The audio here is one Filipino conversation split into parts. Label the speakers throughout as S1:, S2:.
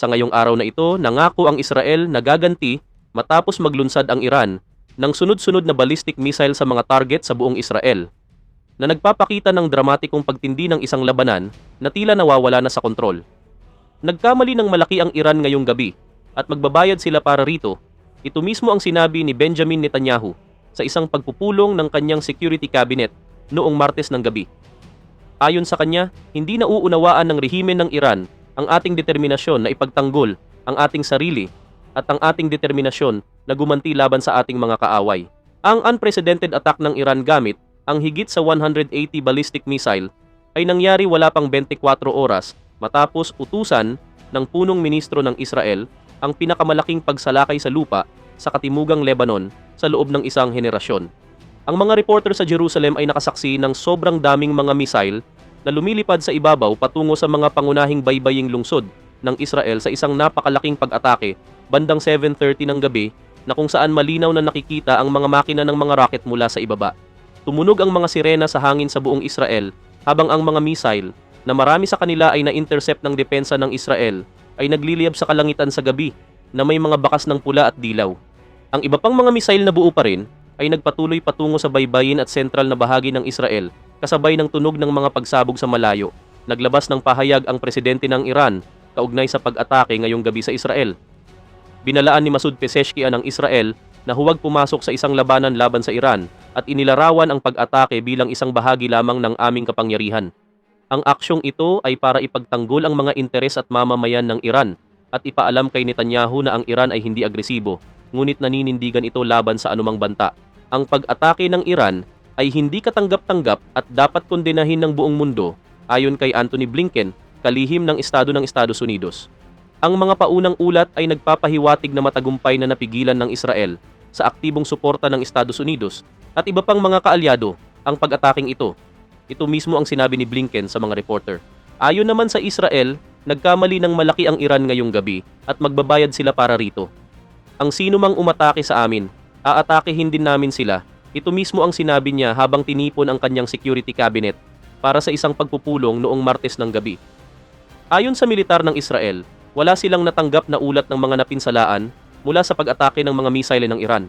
S1: Sa ngayong araw na ito, nangako ang Israel na gaganti matapos maglunsad ang Iran ng sunod-sunod na ballistic missile sa mga target sa buong Israel na nagpapakita ng dramatikong pagtindi ng isang labanan na tila nawawala na sa kontrol. Nagkamali ng malaki ang Iran ngayong gabi at magbabayad sila para rito. Ito mismo ang sinabi ni Benjamin Netanyahu sa isang pagpupulong ng kanyang security cabinet noong Martes ng gabi. Ayon sa kanya, hindi nauunawaan ng rehimen ng Iran ang ating determinasyon na ipagtanggol ang ating sarili at ang ating determinasyon na gumanti laban sa ating mga kaaway. Ang unprecedented attack ng Iran gamit ang higit sa 180 ballistic missile ay nangyari wala pang 24 oras matapos utusan ng punong ministro ng Israel ang pinakamalaking pagsalakay sa lupa sa katimugang Lebanon sa loob ng isang henerasyon. Ang mga reporter sa Jerusalem ay nakasaksi ng sobrang daming mga missile na lumilipad sa ibabaw patungo sa mga pangunahing baybaying lungsod ng Israel sa isang napakalaking pag-atake bandang 7.30 ng gabi na kung saan malinaw na nakikita ang mga makina ng mga rocket mula sa ibaba. Tumunog ang mga sirena sa hangin sa buong Israel habang ang mga missile na marami sa kanila ay na-intercept ng depensa ng Israel ay nagliliyab sa kalangitan sa gabi na may mga bakas ng pula at dilaw. Ang iba pang mga missile na buo pa rin ay nagpatuloy patungo sa baybayin at sentral na bahagi ng Israel kasabay ng tunog ng mga pagsabog sa malayo. Naglabas ng pahayag ang presidente ng Iran kaugnay sa pag-atake ngayong gabi sa Israel. Binalaan ni Masud Pezeshkian ng Israel na huwag pumasok sa isang labanan laban sa Iran at inilarawan ang pag-atake bilang isang bahagi lamang ng aming kapangyarihan. Ang aksyong ito ay para ipagtanggol ang mga interes at mamamayan ng Iran at ipaalam kay Netanyahu na ang Iran ay hindi agresibo, ngunit naninindigan ito laban sa anumang banta. Ang pag-atake ng Iran ay hindi katanggap-tanggap at dapat kondenahin ng buong mundo, ayon kay Anthony Blinken, kalihim ng Estado ng Estados Unidos. Ang mga paunang ulat ay nagpapahiwatig na matagumpay na napigilan ng Israel sa aktibong suporta ng Estados Unidos at iba pang mga kaalyado ang pag-ataking ito. Ito mismo ang sinabi ni Blinken sa mga reporter. Ayon naman sa Israel, nagkamali ng malaki ang Iran ngayong gabi at magbabayad sila para rito. Ang sino mang umatake sa amin, aatakehin din namin sila. Ito mismo ang sinabi niya habang tinipon ang kanyang security cabinet para sa isang pagpupulong noong Martes ng gabi. Ayon sa militar ng Israel, wala silang natanggap na ulat ng mga napinsalaan mula sa pag-atake ng mga misile ng Iran.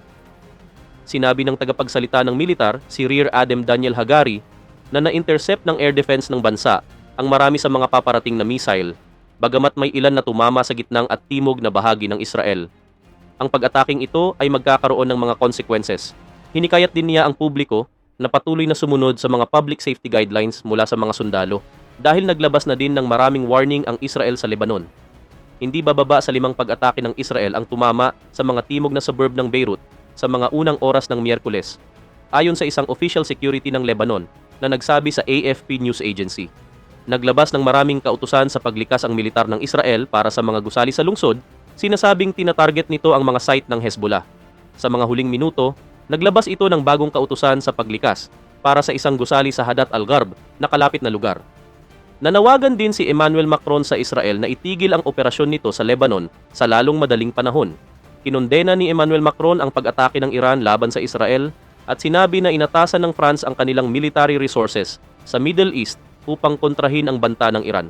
S1: Sinabi ng tagapagsalita ng militar, si Rear Adem Daniel Hagari, na na-intercept ng air defense ng bansa ang marami sa mga paparating na missile, bagamat may ilan na tumama sa gitnang at timog na bahagi ng Israel. Ang pag-ataking ito ay magkakaroon ng mga consequences. Hinikayat din niya ang publiko na patuloy na sumunod sa mga public safety guidelines mula sa mga sundalo dahil naglabas na din ng maraming warning ang Israel sa Lebanon hindi bababa sa limang pag-atake ng Israel ang tumama sa mga timog na suburb ng Beirut sa mga unang oras ng Miyerkules, ayon sa isang official security ng Lebanon na nagsabi sa AFP News Agency. Naglabas ng maraming kautusan sa paglikas ang militar ng Israel para sa mga gusali sa lungsod, sinasabing tinatarget nito ang mga site ng Hezbollah. Sa mga huling minuto, naglabas ito ng bagong kautusan sa paglikas para sa isang gusali sa Hadat al-Gharb na kalapit na lugar. Nanawagan din si Emmanuel Macron sa Israel na itigil ang operasyon nito sa Lebanon sa lalong madaling panahon. Kinondena ni Emmanuel Macron ang pag-atake ng Iran laban sa Israel at sinabi na inatasan ng France ang kanilang military resources sa Middle East upang kontrahin ang banta ng Iran.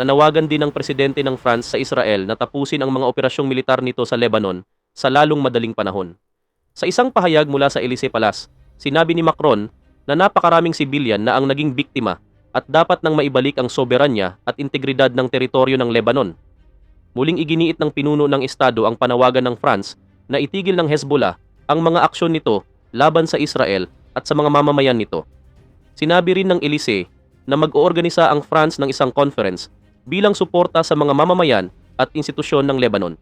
S1: Nanawagan din ng presidente ng France sa Israel na tapusin ang mga operasyong militar nito sa Lebanon sa lalong madaling panahon. Sa isang pahayag mula sa Elysee Palace, sinabi ni Macron na napakaraming sibilyan na ang naging biktima at dapat nang maibalik ang soberanya at integridad ng teritoryo ng Lebanon. Muling iginiit ng pinuno ng Estado ang panawagan ng France na itigil ng Hezbollah ang mga aksyon nito laban sa Israel at sa mga mamamayan nito. Sinabi rin ng Elysee na mag-oorganisa ang France ng isang conference bilang suporta sa mga mamamayan at institusyon ng Lebanon.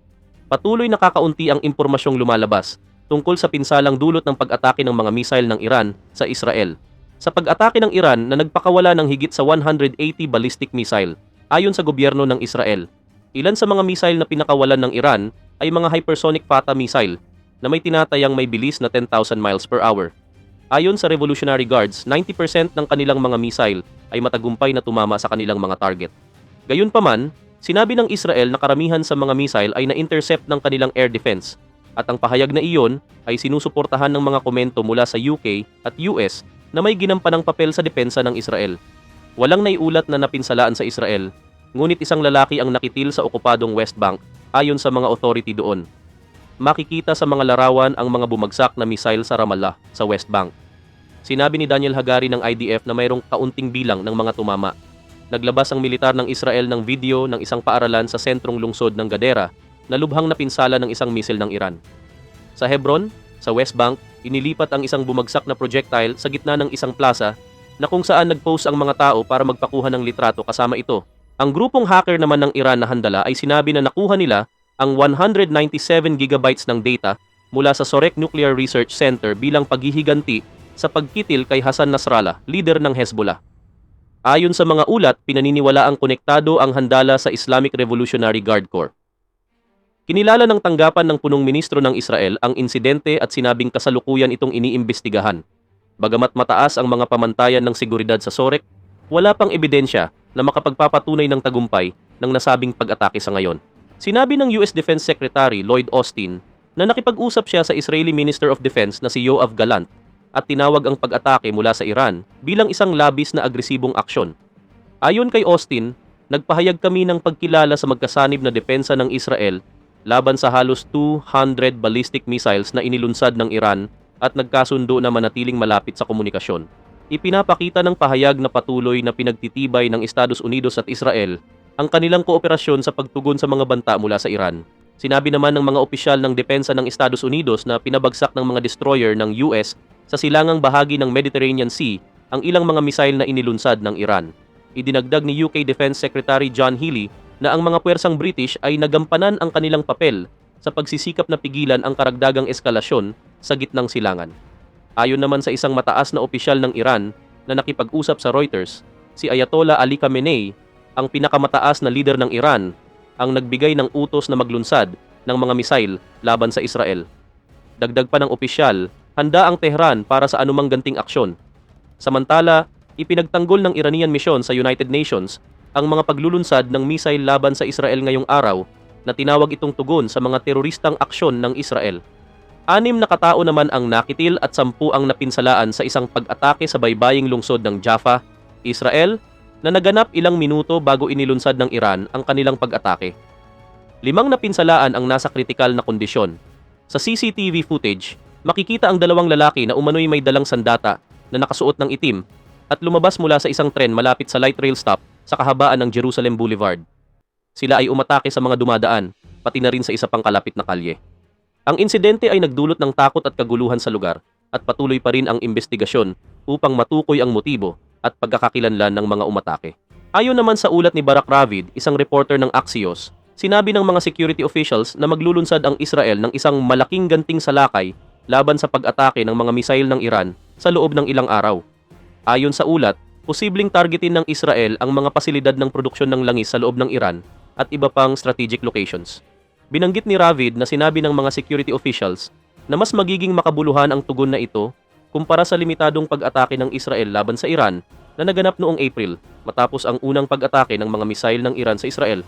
S1: Patuloy nakakaunti ang impormasyong lumalabas tungkol sa pinsalang dulot ng pag-atake ng mga missile ng Iran sa Israel sa pag-atake ng Iran na nagpakawala ng higit sa 180 ballistic missile ayon sa gobyerno ng Israel. Ilan sa mga missile na pinakawalan ng Iran ay mga hypersonic Fata missile na may tinatayang may bilis na 10,000 miles per hour. Ayon sa Revolutionary Guards, 90% ng kanilang mga missile ay matagumpay na tumama sa kanilang mga target. Gayunpaman, sinabi ng Israel na karamihan sa mga missile ay na-intercept ng kanilang air defense at ang pahayag na iyon ay sinusuportahan ng mga komento mula sa UK at US na may ginampanang papel sa depensa ng Israel. Walang naiulat na napinsalaan sa Israel ngunit isang lalaki ang nakitil sa okupadong West Bank ayon sa mga authority doon. Makikita sa mga larawan ang mga bumagsak na missile sa Ramallah sa West Bank. Sinabi ni Daniel Hagari ng IDF na mayroong kaunting bilang ng mga tumama. Naglabas ang militar ng Israel ng video ng isang paaralan sa sentrong lungsod ng Gadera na lubhang napinsala ng isang misil ng Iran. Sa Hebron, sa West Bank, inilipat ang isang bumagsak na projectile sa gitna ng isang plaza na kung saan nag-post ang mga tao para magpakuha ng litrato kasama ito. Ang grupong hacker naman ng Iran na handala ay sinabi na nakuha nila ang 197 gigabytes ng data mula sa Sorek Nuclear Research Center bilang paghihiganti sa pagkitil kay Hassan Nasrallah, leader ng Hezbollah. Ayon sa mga ulat, pinaniniwala ang konektado ang handala sa Islamic Revolutionary Guard Corps. Kinilala ng tanggapan ng punong ministro ng Israel ang insidente at sinabing kasalukuyan itong iniimbestigahan. Bagamat mataas ang mga pamantayan ng seguridad sa Sorek, wala pang ebidensya na makapagpapatunay ng tagumpay ng nasabing pag-atake sa ngayon. Sinabi ng US Defense Secretary Lloyd Austin na nakipag-usap siya sa Israeli Minister of Defense na si Yoav Galant at tinawag ang pag-atake mula sa Iran bilang isang labis na agresibong aksyon. Ayon kay Austin, nagpahayag kami ng pagkilala sa magkasanib na depensa ng Israel laban sa halos 200 ballistic missiles na inilunsad ng Iran at nagkasundo na manatiling malapit sa komunikasyon. Ipinapakita ng pahayag na patuloy na pinagtitibay ng Estados Unidos at Israel ang kanilang kooperasyon sa pagtugon sa mga banta mula sa Iran. Sinabi naman ng mga opisyal ng depensa ng Estados Unidos na pinabagsak ng mga destroyer ng US sa silangang bahagi ng Mediterranean Sea ang ilang mga misail na inilunsad ng Iran. Idinagdag ni UK Defense Secretary John Healey na ang mga puwersang British ay nagampanan ang kanilang papel sa pagsisikap na pigilan ang karagdagang eskalasyon sa gitnang silangan. Ayon naman sa isang mataas na opisyal ng Iran na nakipag-usap sa Reuters, si Ayatollah Ali Khamenei, ang pinakamataas na leader ng Iran, ang nagbigay ng utos na maglunsad ng mga misail laban sa Israel. Dagdag pa ng opisyal, handa ang Tehran para sa anumang ganting aksyon. Samantala, ipinagtanggol ng Iranian mission sa United Nations ang mga paglulunsad ng missile laban sa Israel ngayong araw na tinawag itong tugon sa mga teroristang aksyon ng Israel. Anim na katao naman ang nakitil at sampu ang napinsalaan sa isang pag-atake sa baybaying lungsod ng Jaffa, Israel, na naganap ilang minuto bago inilunsad ng Iran ang kanilang pag-atake. Limang napinsalaan ang nasa kritikal na kondisyon. Sa CCTV footage, makikita ang dalawang lalaki na umano'y may dalang sandata na nakasuot ng itim at lumabas mula sa isang tren malapit sa light rail stop sa kahabaan ng Jerusalem Boulevard. Sila ay umatake sa mga dumadaan, pati na rin sa isa pang kalapit na kalye. Ang insidente ay nagdulot ng takot at kaguluhan sa lugar at patuloy pa rin ang investigasyon upang matukoy ang motibo at pagkakakilanlan ng mga umatake. Ayon naman sa ulat ni Barak Ravid, isang reporter ng Axios, sinabi ng mga security officials na maglulunsad ang Israel ng isang malaking ganting salakay laban sa pag-atake ng mga misail ng Iran sa loob ng ilang araw. Ayon sa ulat, posibleng targetin ng Israel ang mga pasilidad ng produksyon ng langis sa loob ng Iran at iba pang strategic locations. Binanggit ni Ravid na sinabi ng mga security officials na mas magiging makabuluhan ang tugon na ito kumpara sa limitadong pag-atake ng Israel laban sa Iran na naganap noong April matapos ang unang pag-atake ng mga misail ng Iran sa Israel